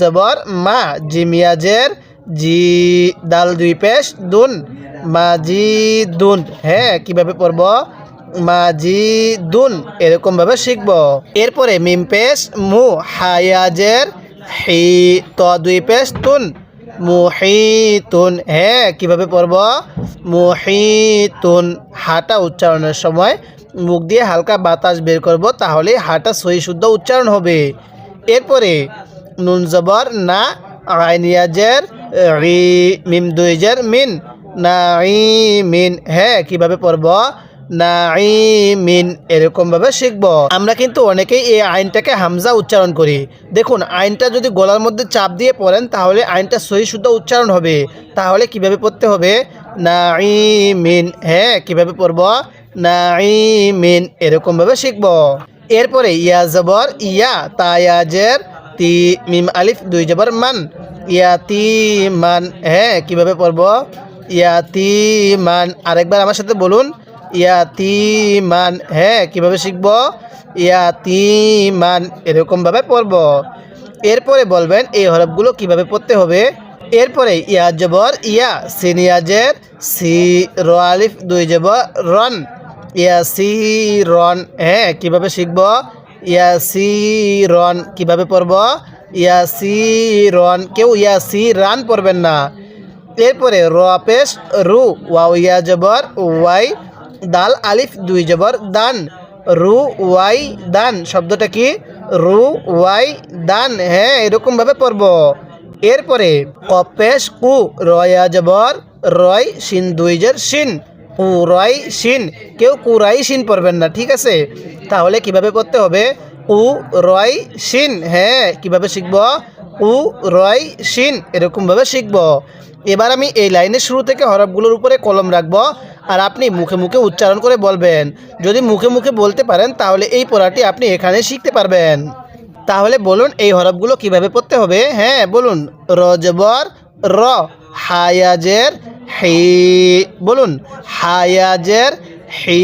জবর, মা, জিমিয়াজের, জি, দাল দুই পেশ, দুন মাজি দুন। হ্যাঁ কীভাবে পড়ব? মাজি দুন এরকম ভাবে শিখব। এরপরে মিম পেশ, মু, হায়াজের, হি, ত দুই পেশ তুন মুহিতুন। হ্যাঁ কীভাবে পড়ব? মুহিতুন। হাটা উচ্চারণের সময় মুখ দিয়ে হালকা বাতাস বের করব তাহলে হাটা সহি শুদ্ধ উচ্চারণ হবে। এরপরে নুন জবর, না আইনিয়াজের, রি, মিম দুইজের, মিন, না মিন হ্যাঁ কীভাবে পড়ব? মিন, এরকমভাবে শিখব। আমরা কিন্তু অনেকেই এই আইনটাকে হামজা উচ্চারণ করি। দেখুন, আইনটা যদি গলার মধ্যে চাপ দিয়ে পড়েন, তাহলে আইনটা সহি শুদ্ধ উচ্চারণ হবে। তাহলে কীভাবে পড়তে হবে? না মিন হ্যাঁ কীভাবে পড়ব? না মিন, এরকমভাবে শিখব। এরপরে ইয়া জবর, ইয়া তায়াজের তি মিম আলিফ, দুই জবর মান। ইয়াতি মান হ্যাঁ কীভাবে পড়ব? ইয়াতি মান আরেকবার আমার সাথে বলুন। ইয়াতি মান হ্যাঁ কীভাবে শিখব? ইয়াতি মান এরকমভাবে পড়ব। এরপরে বলবেন এই হরফগুলো কীভাবে পড়তে হবে? এরপরে ইয়া জবর, ইয়া সিনিয়াজের সি, র আলিফ, দুই জবর, রন। ইয়া সি, রন হ্যাঁ কীভাবে শিখব? ইয়া সি রন কীভাবে পড়ব? ইয়া সি রন কেউ ইয়া সি রান পড়বেন না। এরপরে র পেশ রু, ওয়াও, ইয়া, জবর, ওয়াই, দাল, আলিফ, দুই, জবর, দান। রু, ওয়াই, দান, শব্দটা কি? রু, ওয়াই, দান হ্যাঁ এরকমভাবে পড়ব। এরপরে কপেশ কু রয়া জবর, রয়, শিন দুইজের শিন। কুরাই শিন। কেউ কুরাই শিন পড়বেন না, ঠিক আছে? তাহলে কীভাবে পড়তে হবে? উ রয় শিন হ্যাঁ কীভাবে শিখব? উ রয় শিন, এরকমভাবে শিখব। এবার আমি এই লাইনের শুরু থেকে হরফগুলোর উপরে কলম রাখব, আর আপনি মুখে মুখে উচ্চারণ করে বলবেন। যদি মুখে মুখে বলতে পারেন, তাহলে এই পড়াটি আপনি এখানে শিখতে পারবেন। তাহলে বলুন, এই হরফগুলো কীভাবে পড়তে হবে? হ্যাঁ বলুন। রজবর, র, হায়াজের হি, বলুন, হায়াজের হি,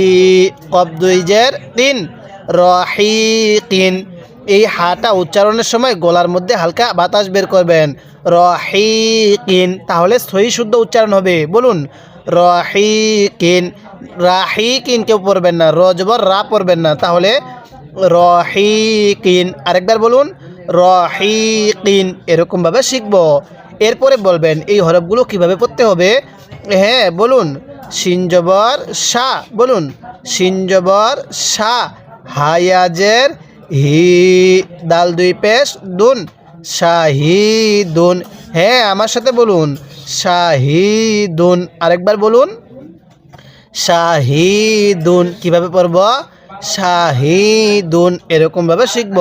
কবদুইজের তিন, রহিকিন। এই হাটা উচ্চারণের সময় গলার মধ্যে হালকা বাতাস বের করবেন। রহিকিন, তাহলে সহি শুদ্ধ উচ্চারণ হবে। বলুন, রহিকিন রাহিকিন কেউ পড়বেন না রজবর রা পড়বেন না, তাহলে রহিকিন। আরেকবার বলুন, রহিকিন, এরকমভাবে শিখব। এরপরে বলবেন, এই হরফগুলো কীভাবে পড়তে হবে? হ্যাঁ বলুন। সিনজবর শাহ, বলুন। সিনজবর শাহ, হায়াজের হি, দাল দুই পেশ, দুন। শাহিদুন। হ্যাঁ আমার সাথে বলুন। শাহিদুন। আরেকবার বলুন। শাহিদুন। কীভাবে পড়ব? শাহিদুন। এরকমভাবে শিখব।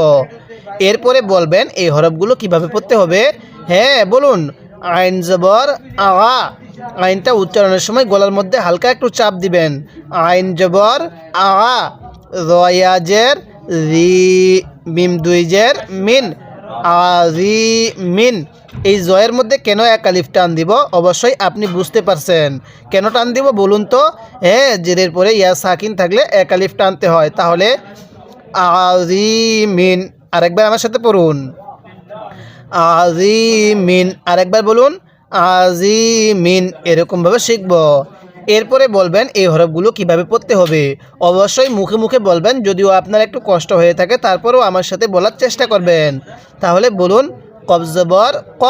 এরপরে বলবেন এই হরফগুলো কীভাবে পড়তে হবে। হ্যাঁ বলুন। আইন জবর আওয়া আইনটা উচ্চারণের সময় গলার মধ্যে হালকা একটু চাপ দিবেন। আইন জবর আওয়া রয়াজের, রি, মিম দুইজের, মিন। আজি মিন। এই জয়ের মধ্যে কেন এক আলিফ টান দিব? অবশ্যই আপনি বুঝতে পারছেন। কেন টান দিব বলুন তো? হ্যাঁ জেরের পরে ইয়া সাকিন থাকলে এক আলিফ টানতে হয়। তাহলে আজি মিন। আরেকবার আমার সাথে পড়ুন। আজিমিন। আরেকবার বলুন, আজিমিন এরকমভাবে শিখব। এরপরে বলবেন এই হরফগুলো কীভাবে পড়তে হবে। অবশ্যই মুখে মুখে বলবেন, যদিও আপনার একটু কষ্ট হয়ে থাকে, তারপরেও আমার সাথে বলার চেষ্টা করবেন। তাহলে বলুন, কবজবর ক।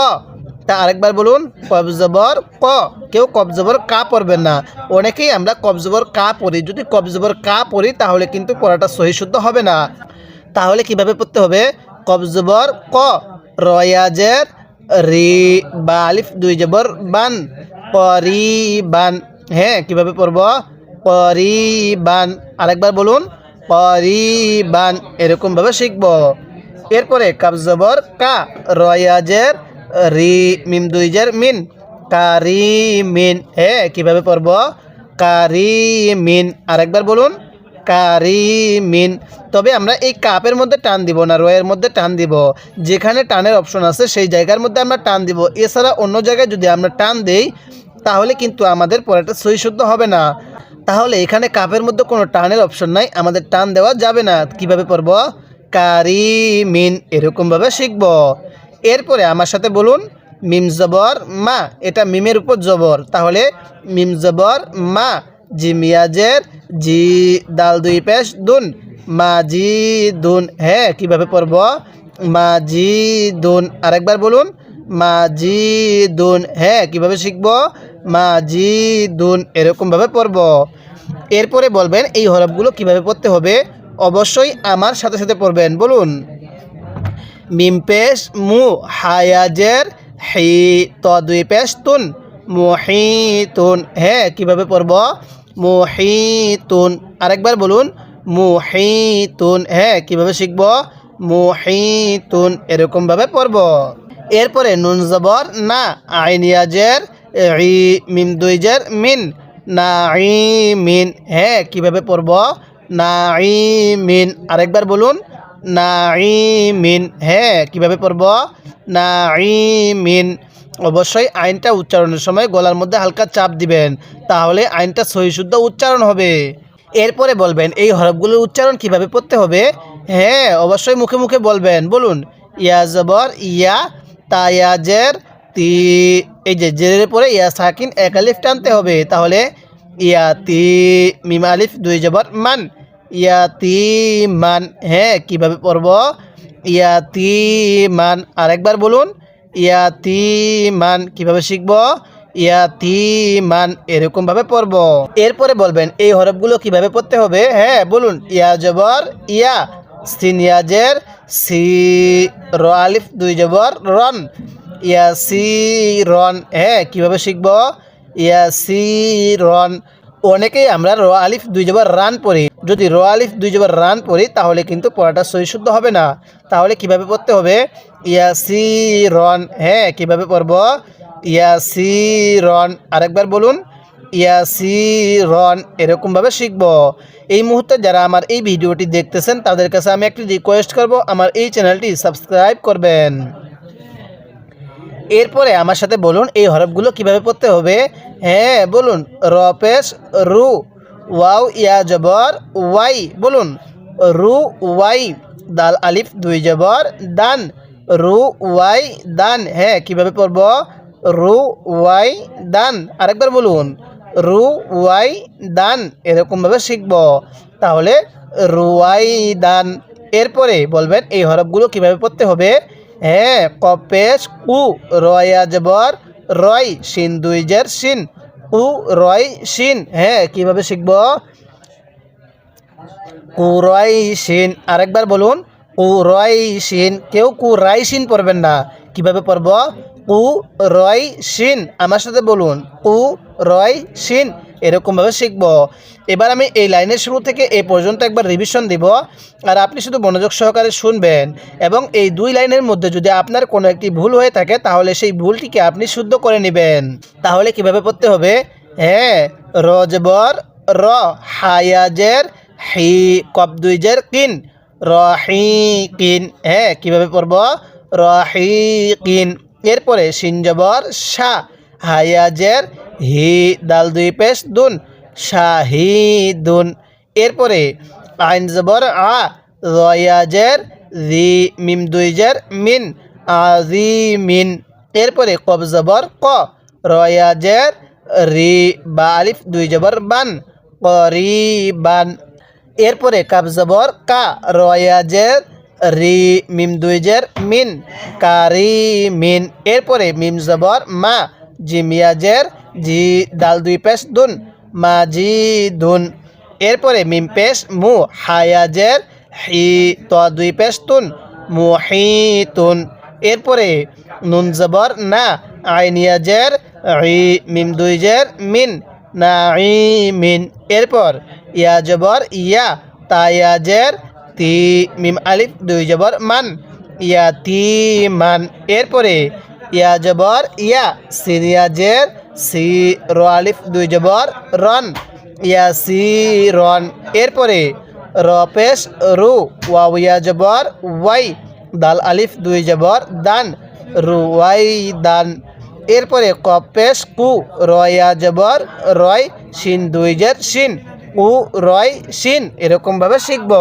তা আরেকবার বলুন, কবজবর ক। কেউ কবজবর কা পড়বেন না। অনেকেই আমরা কবজবর কা পড়ি। যদি কবজবর কা পড়ি, তাহলে কিন্তু পড়াটা সহি শুদ্ধ হবে না। তাহলে কীভাবে পড়তে হবে? কবজবর ক। রয়াজের রি বা আলিফ, দুই জবর, বান, পরিবান। হ্যাঁ কীভাবে পড়ব? পরিবান। আরেকবার বলুন, পরিবান। এরকমভাবে শিখব। এরপরে কাবজবর কা, রয়াজের রি মিম দুইজের মিন। কারিমিন। হ্যাঁ কীভাবে পড়ব? কারিমিন। আরেকবার বলুন কারিমিন। তবে আমরা এই কাপের মধ্যে টান দিব না, রয়ের মধ্যে টান দিব। যেখানে টানের অপশন আছে, সেই জায়গার মধ্যে আমরা টান দিব। এছাড়া অন্য জায়গায় যদি আমরা টান দেই, তাহলে কিন্তু আমাদের পড়াটা সহি শুদ্ধ হবে না। তাহলে এখানে কাপের মধ্যে কোনো টানের অপশন নাই, আমাদের টান দেওয়া যাবে না। কীভাবে পড়ব? কারিমিন, এরকমভাবে শিখব। এরপরে আমার সাথে বলুন, মিম জবর মা, এটা মিমের উপর জবর। তাহলে মিম জবর মা জি মিয়াজের, জি দাল দুই পেশ, দুন। মা জি দুন হ্যাঁ কীভাবে পড়ব? মা জি দুন, আরেকবার বলুন। মা জি দুন হ্যাঁ কীভাবে শিখব? মা জি দুন, এরকমভাবে পড়ব। এরপরে বলবেন এই হরফগুলো কীভাবে পড়তে হবে? অবশ্যই আমার সাথে সাথে পড়বেন, বলুন। মিম পেশ মু, হায়াজের, হি, ত দুই পেশ, তুন। মুহিতুন। হ্যাঁ কীভাবে পড়ব? মুহিতুন। আরেকবার বলুন, মুহিতুন। হ্যাঁ কীভাবে শিখব? মুহিতুন। এরকমভাবে পড়ব। এরপরে নুন জবর, না। আইনিয়াজের ই, মিম দুইজের, মিন। না মিন হ্যাঁ কীভাবে পড়ব? না মিন আরেকবার বলুন না মিন হ্যাঁ কীভাবে পড়ব? না মিন অবশ্যই আইনটা উচ্চারণের সময় গলার মধ্যে হালকা চাপ দিবেন, তাহলে আইনটা সহি শুদ্ধ উচ্চারণ হবে। এরপরে বলবেন, এই হরফগুলোর উচ্চারণ কীভাবে পড়তে হবে? হ্যাঁ অবশ্যই মুখে মুখে বলবেন। বলুন, ইয়া জবর, ইয়া তায়াজের, তি, এই যে জেরের পরে ইয়া সাকিন এক আলিফ টানতে হবে। তাহলে ইয়া তি, মিম আলিফ, দুই জবর, মান। ইয়া তি, মান। হ্যাঁ কীভাবে পড়ব? ইয়া তি, মান। আরেকবার বলুন ইয়া তি মান কীভাবে শিখব? ইয়া তি মান এরকমভাবে পড়ব। এরপরে বলবেন, এই হরফগুলো কীভাবে পড়তে হবে? হ্যাঁ বলুন, ইয়া জবর, ইয়া, সিন ইয়াজের, সি, র আলিফ, দুই জবর, রন। ইয়া সি রন হ্যাঁ কীভাবে শিখব? ইয়া সি রন অনেকেই আমরা র আলিফ, দুই জবর, রান পড়ি। যদি র আলিফ, দুই জবর, রান পড়ি, তাহলে কিন্তু পড়াটা সহি শুদ্ধ হবে না। তাহলে কীভাবে পড়তে হবে? ইয়া সি রন হ্যাঁ কীভাবে পড়ব? ইয়া সি রন আরেকবার বলুন। ইয়া সি রন এরকমভাবে শিখব। এই মুহূর্তে যারা আমার এই ভিডিওটি দেখতেছেন, তাদের কাছে আমি একটি রিকোয়েস্ট করব, আমার এই চ্যানেলটি সাবস্ক্রাইব করবেন। এরপরে আমার সাথে বলুন, এই হরফগুলো কীভাবে পড়তে হবে? হ্যাঁ বলুন। রপেশ, রু, ওয়াও, ইয়া, জবর, ওয়াই, বলুন। রু, ওয়াই, দাল, আলিফ, দুই, জবর, দান। রু, ওয়াই, দান। হ্যাঁ কীভাবে পড়ব? রু, ওয়াই, দান। আরেকবার বলুন। রু, ওয়াই, দান। এরকমভাবে শিখব। তাহলে রুয়াই দান। এরপরে বলবেন এই হরফগুলো কীভাবে পড়তে হবে? হ্যাঁ কপেশ, কু, রয়া জবর রয়, শিন, দুই, জের, শিন। কু, রয়, শিন। হ্যাঁ কীভাবে শিখব? কুরাই শিন। আরেকবার বলুন। কুরাই শিন। কেউ কুরাই শিন পড়বেন না। কীভাবে পড়ব? কু রয় আমার সাথে বলুন। কু রয় শিন। এরকমভাবে শিখব। এবার আমি এই লাইনের শুরু থেকে এই পর্যন্ত একবার রিভিশন দিব। আর আপনি শুধু মনোযোগ সহকারে শুনবেন। এবং এই দুই লাইনের মধ্যে যদি আপনার কোনো একটি ভুল হয়ে থাকে, তাহলে সেই ভুলটিকে আপনি শুদ্ধ করে নেবেন। তাহলে কীভাবে পড়তে হবে? হ্যাঁ রজবর র, হায়াজের, হি কব দুইজের কিন। রহি কিন হ্যাঁ কীভাবে পড়ব? রহি কিন এরপরে সিনজবর শা, হায়াজের, হি, দাল দুই পেশ, দুন, শাহিদুন। এরপরে আইন জবর, আ, রয়াজের রি মিম দুইজের, মিন আজি মিন এরপরে কব জবর, ক, রয়াজের, রি, বা আলিফ, দুই জবর, বান, করিবান। এরপরে কাব জবর কা রয়াজের রি, মিম দুইজের মিন কারি মিন। এরপরে মিম জবর মা জিমিয়াজের জি, দাল দুই পেশ, দুন, মা, জি, দুন। এরপরে মিম পেশ, মু হায়াজের হি, ত দুই পেশ, তুন মুহিতুন এরপরে নুন জবর না আইনিয়াজের ই মিম দুইজের মিন। না ই মিন এরপর, ইয়া জবর, ইয়া তায়াজের তি, মিম আলিফ, দুই জবর, মান, ইয়া তি, মান। এরপরে, ইয়া জবর, ইয়া সিনিয়াজের সি, র আলিফ, দুই জবর, রন, ইয়া সি, রন। এরপরে, র পেশ, রু, ওয়াও, ইয়া জবর, ওয়াই, দাল আলিফ, দুই জবর, দান, রু, ওয়াই, দান। এরপরে কপেশ কু রয়া জবর রয় সিন দুই জের শিন উ রয় শিন এরকমভাবে শিখব।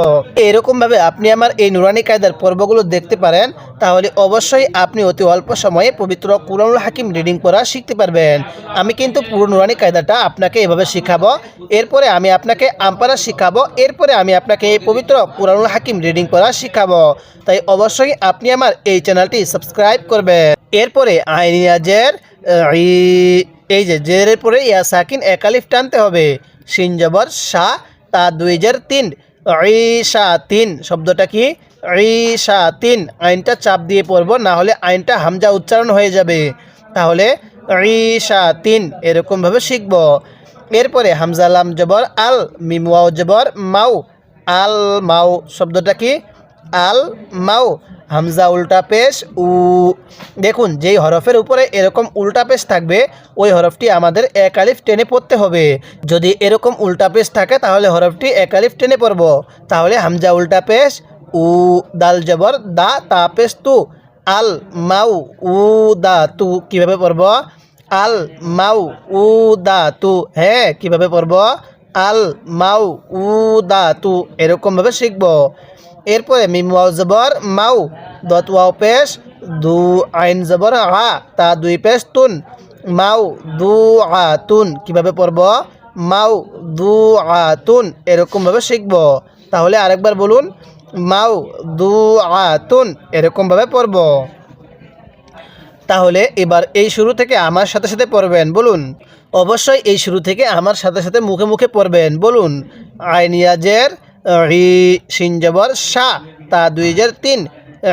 এরকমভাবে আপনি আমার এই নুরানি কায়দার পর্বগুলো দেখতে পারেন, তাহলে অবশ্যই আপনি অতি অল্প সময়ে পবিত্র কুরআনুল হাকিম রিডিং পড়া শিখতে পারবেন। আমি কিন্তু পুরো নুরানি কায়দাটা আপনাকে এভাবে শিখাবো। এরপরে আমি আপনাকে আমপারা শিখাবো, এরপরে আমি আপনাকে এই পবিত্র কুরআনুল হাকিম রিডিং পড়া শিখাবো। তাই অবশ্যই আপনি আমার এই চ্যানেলটি সাবস্ক্রাইব করবেন। এরপরে আইনিয়াজের এই যে জেরের পরে ইয়া সাকিন একালিফ টানতে হবে। সিন জবর শাহ তা দুই জের তিন। ঈশা তিন শব্দটা কি? ঈশা তিন আইনটা চাপ দিয়ে পড়ব, না হলে আইনটা হামজা উচ্চারণ হয়ে যাবে। তাহলে ঈশা তিন এরকমভাবে শিখব। এরপরে হামজালাম জবর আল মিমওয়াও জবর মাউ। আল মাউ, শব্দটা কি? আল মাউ। হামজা উল্টা পেশ, উ। দেখুন, যেই হরফের উপরে এরকম উল্টা পেশ থাকবে, ওই হরফটি আমাদের এক আলিফ টেনে পড়তে হবে। যদি এরকম উল্টা পেশ থাকে, তাহলে হরফটি এক আলিফ টেনে পড়ব। তাহলে হামজা উল্টা পেশ, উ, দাল জবর, দা, তা পেশ, তু। আল মাউ, উ, দা, তু কীভাবে পড়ব? আল মাউ, উ, দা, তু। হ্যাঁ কীভাবে পড়ব? আল মাউ, উ, দা, তু। এরকমভাবে শিখব। এরপরে মিম ওয়াও জবর, মাউ, দত ওয়াও পেশ, দু আইন জবর, আ, তা দুই পেশ, তুন। মাউ, দু, আ, তুন। কীভাবে পড়ব? মাউ, দু, আ, তুন। এরকমভাবে শিখব। তাহলে আরেকবার বলুন, মাউ, দু, আ, তুন। এরকমভাবে পড়ব। তাহলে এবার এই শুরু থেকে আমার সাথে সাথে পড়বেন, বলুন। অবশ্যই এই শুরু থেকে আমার সাথে সাথে মুখে মুখে পড়বেন, বলুন। আইনিয়াজের রি সিনজবর সা, তা দুই হাজার তিন।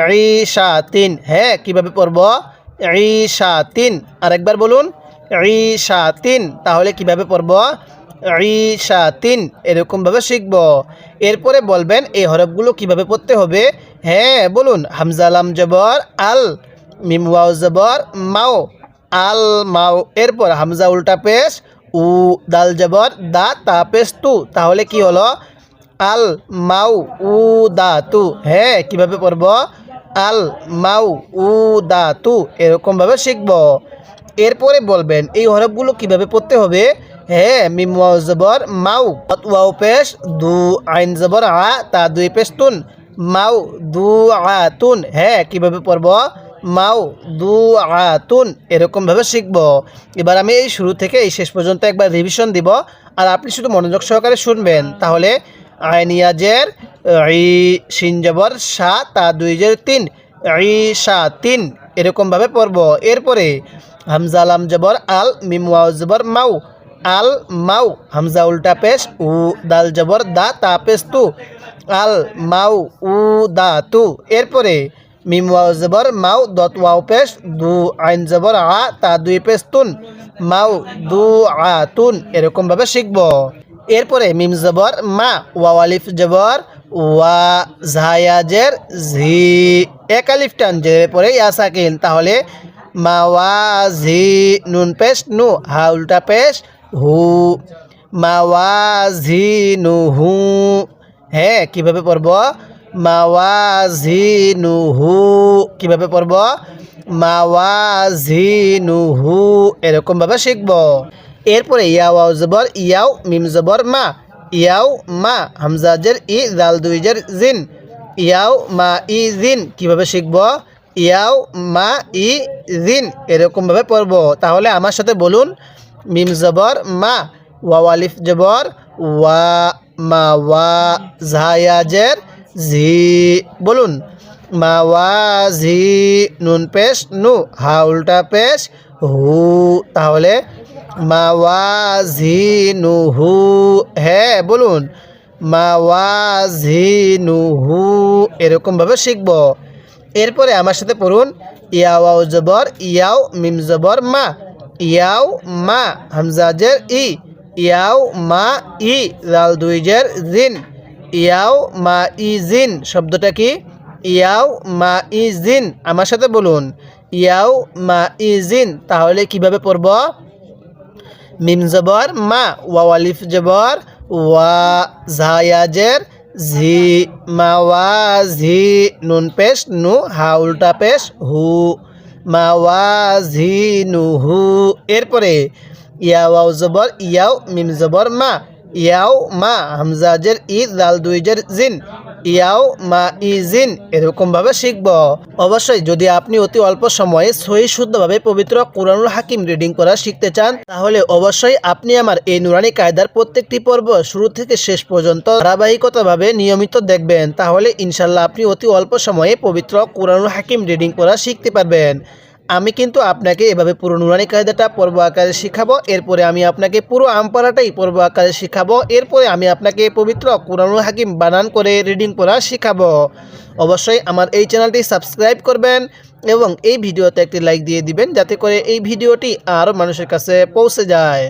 রি সা তিন। হ্যাঁ কীভাবে পড়ব? রি সা তিন। আরেকবার বলুন। রি সা তিন। তাহলে কীভাবে পড়ব? রি সা তিন। এরকমভাবে শিখব। এরপরে বলবেন এই হরফগুলো কীভাবে পড়তে হবে? হ্যাঁ বলুন। হামজালাম জবর, আল, মিম ওয়াও জবর, মাও। আল, মাও। এরপর হামজা উল্টা পেশ, উ, দাল জবর, দা, তা পেশ তু। তাহলে কি হলো? আল মাউ উ দা তু হ্যাঁ কীভাবে পড়ব? আল মাউ উ দা তু এরকমভাবে শিখব। এরপরে বলবেন, এই হরফগুলো কীভাবে পড়তে হবে? হ্যাঁ মিম জবর, মাউ ওয়াও পেশ, দু আইন জবর, আ, তা দুই পেশ তুন, মাউ, দু আতুন হ্যাঁ কীভাবে পড়ব? মাউ, দু আতুন এরকমভাবে শিখব। এবার আমি এই শুরু থেকে এই শেষ পর্যন্ত একবার রিভিশন দিব, আর আপনি শুধু মনোযোগ সহকারে শুনবেন, তাহলে আইনিয়াজের ই সিনজবর সা, তা দুই জের তিন। ই সা তিন, এরকমভাবে পড়ব। এরপরে হামজা লাম জবর আল, মিম ওয়াও জবর মাউ। আল, মাউ, হামজা উল্টা পেশ, উ, দাল জবর দা, তা পেশ তু। আল, মাউ, উ, দা, তু। এরপরে মিম ওয়াও জবর মাউ, দত পেশ, দু, আইন জবর আ, তা দুই পেশ তুন। মাউ, দু, আ, তুন, এরকমভাবে শিখব। এরপরে মিম জবর, মা, ওয়াও আলিফ জবর, ওয়া জায়াজের ঝি এক আলিফ টান যে পরে তাহলে মা, ওয়া ঝি নুন পেশ নু, হা, উল্টা পেশ হু, মা, ওয়া ঝি নু, হু হ্যাঁ কীভাবে পড়ব? মা, ওয়া ঝি নু, হু, কীভাবে পড়ব? মা, ওয়া ঝি নু, হু, এরকমভাবে শিখব। এরপরে ইয়াও জবর, ইয়াও মিম জবর, মা। ইয়াও, মা হামজাজের ই, জাল দুইজের জিন। ইয়াও, মা, ই, জিন। কীভাবে শিখব? ইয়াও, মা, ই, জিন। এরকমভাবে পড়ব। তাহলে আমার সাথে বলুন, মিম জবর, মা, ওয়াও আলিফ জবর, ওয়া, মা, ওয়া জায়াজের ঝি। বলুন, মা, ওয়া, ঝি, নুন পেশ, নু। হা, উল্টা পেশ, হু। তাহলে মা ওয়া ঝি নু হু হ্যাঁ বলুন। মা ওয়া ঝি এরকমভাবে শিখব। এরপরে আমার সাথে পড়ুন, ইয়াও জবর, ইয়াও মিম জবর, মা। ইয়াও, মা হামজাজের ই। ইয়াও, মা, ই, লাল দুইজের জিন। ইয়াও, মা, ই, জিন, শব্দটা কি? ইয়াও, মা, ই, জিন। আমার সাথে বলুন, ইয়াও, মা, ই, জিন, তাহলে কীভাবে পড়ব? মিম জবর, মা ওয়ালিফ জবর, ওয়া জায়াজের ঝি, মা, ওয়া, ঝি, নুন পেশ, নু, হা, উল্টা পেশ, হু, মা, ওয়া, ঝি, নু, হু, এরপরে ইয়া, ওয়াও জবর, ইয়াও, মিম জবর, মা, ইয়াও, মা হামজাজের ই দাল দুইজের জিন ইয়াও মা ইজিন জিন এরকমভাবে শিখব। অবশ্যই যদি আপনি অতি অল্প সময়ে সহি শুদ্ধভাবে পবিত্র কোরআনুল হাকিম রিডিং করা শিখতে চান, তাহলে অবশ্যই আপনি আমার এই নুরানি কায়দার প্রত্যেকটি পর্ব শুরু থেকে শেষ পর্যন্ত ধারাবাহিকতাভাবে নিয়মিত দেখবেন। তাহলে ইনশাল্লাহ আপনি অতি অল্প সময়ে পবিত্র কোরআনুল হাকিম রিডিং করা শিখতে পারবেন। আমি কিন্তু আপনাকে এভাবে পুরো নুরানি কায়দাটা পর্ব আকারে শিখাবো, এরপরে আমি আপনাকে পুরো আমপারাটাই পর্ব আকারে শিখাবো, এরপরে আমি আপনাকে পবিত্র কোরআনুল হাকিম বানান করে রিডিং পড়া শিখাবো। অবশ্যই আমার এই চ্যানেলটি সাবস্ক্রাইব করবেন এবং এই ভিডিওতে একটি লাইক দিয়ে দিবেন, যাতে করে এই ভিডিওটি আরও মানুষের কাছে পৌঁছে যায়।